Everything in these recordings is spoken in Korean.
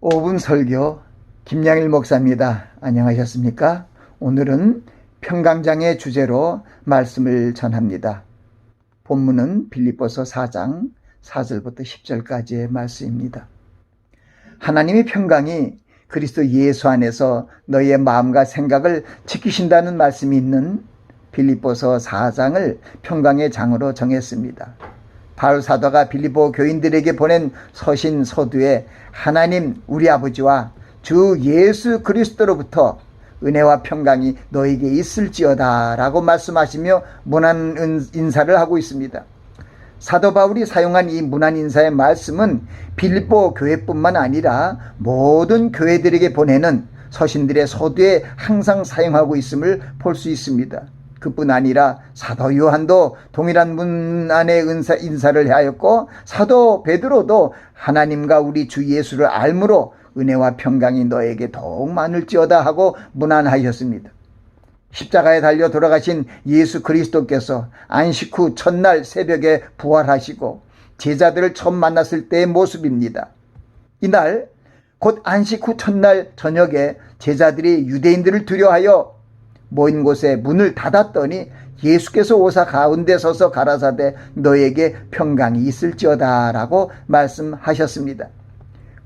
5분 설교 김양일 목사입니다. 안녕하셨습니까? 오늘은 평강장의 주제로 말씀을 전합니다. 본문은 빌립보서 4장 4절부터 10절까지의 말씀입니다. 하나님의 평강이 그리스도 예수 안에서 너희의 마음과 생각을 지키신다는 말씀이 있는 빌립보서 4장을 평강의 장으로 정했습니다. 바울 사도가 빌립보 교인들에게 보낸 서신 서두에 하나님 우리 아버지와 주 예수 그리스도로부터 은혜와 평강이 너에게 있을지어다라고 말씀하시며 문안 인사를 하고 있습니다. 사도 바울이 사용한 이 문안 인사의 말씀은 빌립보 교회뿐만 아니라 모든 교회들에게 보내는 서신들의 서두에 항상 사용하고 있음을 볼 수 있습니다. 그뿐 아니라 사도 요한도 동일한 문안의 은사, 인사를 하였고 사도 베드로도 하나님과 우리 주 예수를 알므로 은혜와 평강이 너에게 더욱 많을지어다 하고 문안하셨습니다. 십자가에 달려 돌아가신 예수 그리스도께서 안식 후 첫날 새벽에 부활하시고 제자들을 처음 만났을 때의 모습입니다. 이날 곧 안식 후 첫날 저녁에 제자들이 유대인들을 두려워하여 모인 곳에 문을 닫았더니 예수께서 오사 가운데 서서 가라사대 너에게 평강이 있을지어다라고 말씀하셨습니다.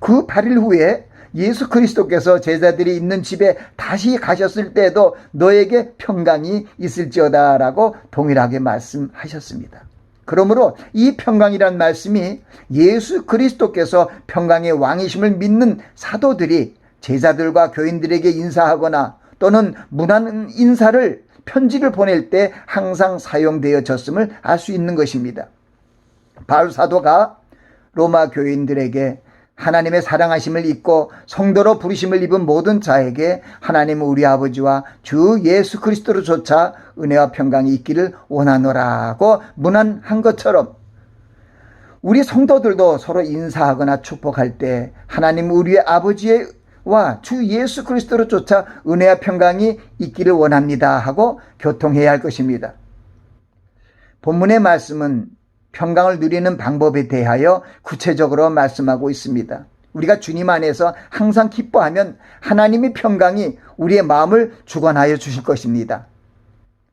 그 8일 후에 예수 그리스도께서 제자들이 있는 집에 다시 가셨을 때도 너에게 평강이 있을지어다라고 동일하게 말씀하셨습니다. 그러므로 이 평강이란 말씀이 예수 그리스도께서 평강의 왕이심을 믿는 사도들이 제자들과 교인들에게 인사하거나 또는 문안 인사를 편지를 보낼 때 항상 사용되어졌음을 알 수 있는 것입니다. 바울 사도가 로마 교인들에게 하나님의 사랑하심을 입고 성도로 부르심을 입은 모든 자에게 하나님 우리 아버지와 주 예수 그리스도로 조차 은혜와 평강이 있기를 원하노라고 문안한 것처럼 우리 성도들도 서로 인사하거나 축복할 때 하나님 우리의 아버지의 와 주 예수 그리스도로 쫓아 은혜와 평강이 있기를 원합니다 하고 교통해야 할 것입니다. 본문의 말씀은 평강을 누리는 방법에 대하여 구체적으로 말씀하고 있습니다. 우리가 주님 안에서 항상 기뻐하면 하나님의 평강이 우리의 마음을 주관하여 주실 것입니다.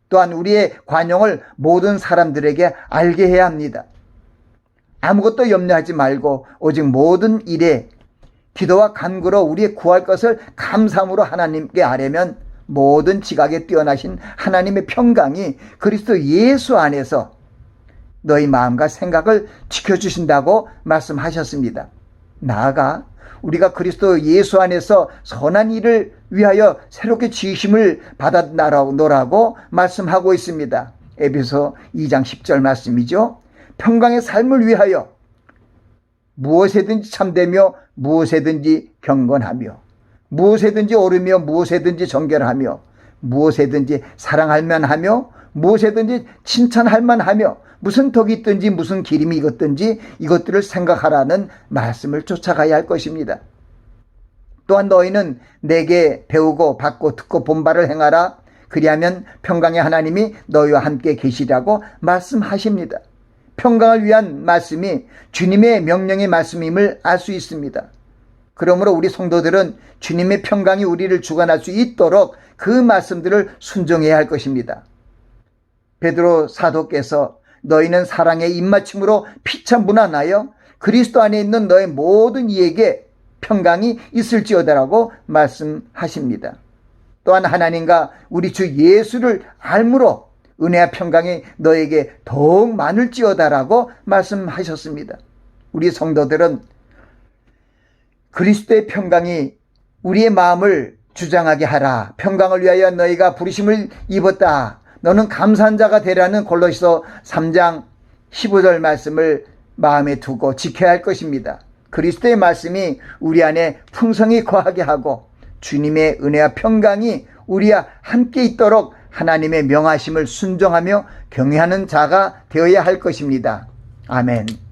또한 우리의 관용을 모든 사람들에게 알게 해야 합니다. 아무것도 염려하지 말고 오직 모든 일에 기도와 간구로 우리의 구할 것을 감사함으로 하나님께 아뢰면 모든 지각에 뛰어나신 하나님의 평강이 그리스도 예수 안에서 너희 마음과 생각을 지켜주신다고 말씀하셨습니다. 나아가 우리가 그리스도 예수 안에서 선한 일을 위하여 새롭게 지으심을 받아노라고 말씀하고 있습니다. 에베소 2장 10절 말씀이죠. 평강의 삶을 위하여 무엇에든지 참되며 무엇에든지 경건하며 무엇에든지 오르며 무엇에든지 정결하며 무엇에든지 사랑할 만하며 무엇에든지 칭찬할 만하며 무슨 덕이 있든지 무슨 기림이 있었든지 이것들을 생각하라는 말씀을 쫓아가야 할 것입니다. 또한 너희는 내게 배우고 받고 듣고 본바를 행하라 그리하면 평강의 하나님이 너희와 함께 계시라고 말씀하십니다. 평강을 위한 말씀이 주님의 명령의 말씀임을 알 수 있습니다. 그러므로 우리 성도들은 주님의 평강이 우리를 주관할 수 있도록 그 말씀들을 순종해야 할 것입니다. 베드로 사도께서 너희는 사랑의 입맞춤으로 피차 무난하여 그리스도 안에 있는 너의 모든 이에게 평강이 있을지어다라고 말씀하십니다. 또한 하나님과 우리 주 예수를 알므로 은혜와 평강이 너에게 더욱 많을지어다라고 말씀하셨습니다. 우리 성도들은 그리스도의 평강이 우리의 마음을 주장하게 하라. 평강을 위하여 너희가 부르심을 입었다. 너는 감사한 자가 되라는 골로시서 3장 15절 말씀을 마음에 두고 지켜야 할 것입니다. 그리스도의 말씀이 우리 안에 풍성히 거하게 하고 주님의 은혜와 평강이 우리와 함께 있도록 하나님의 명하심을 순종하며 경외하는 자가 되어야 할 것입니다. 아멘.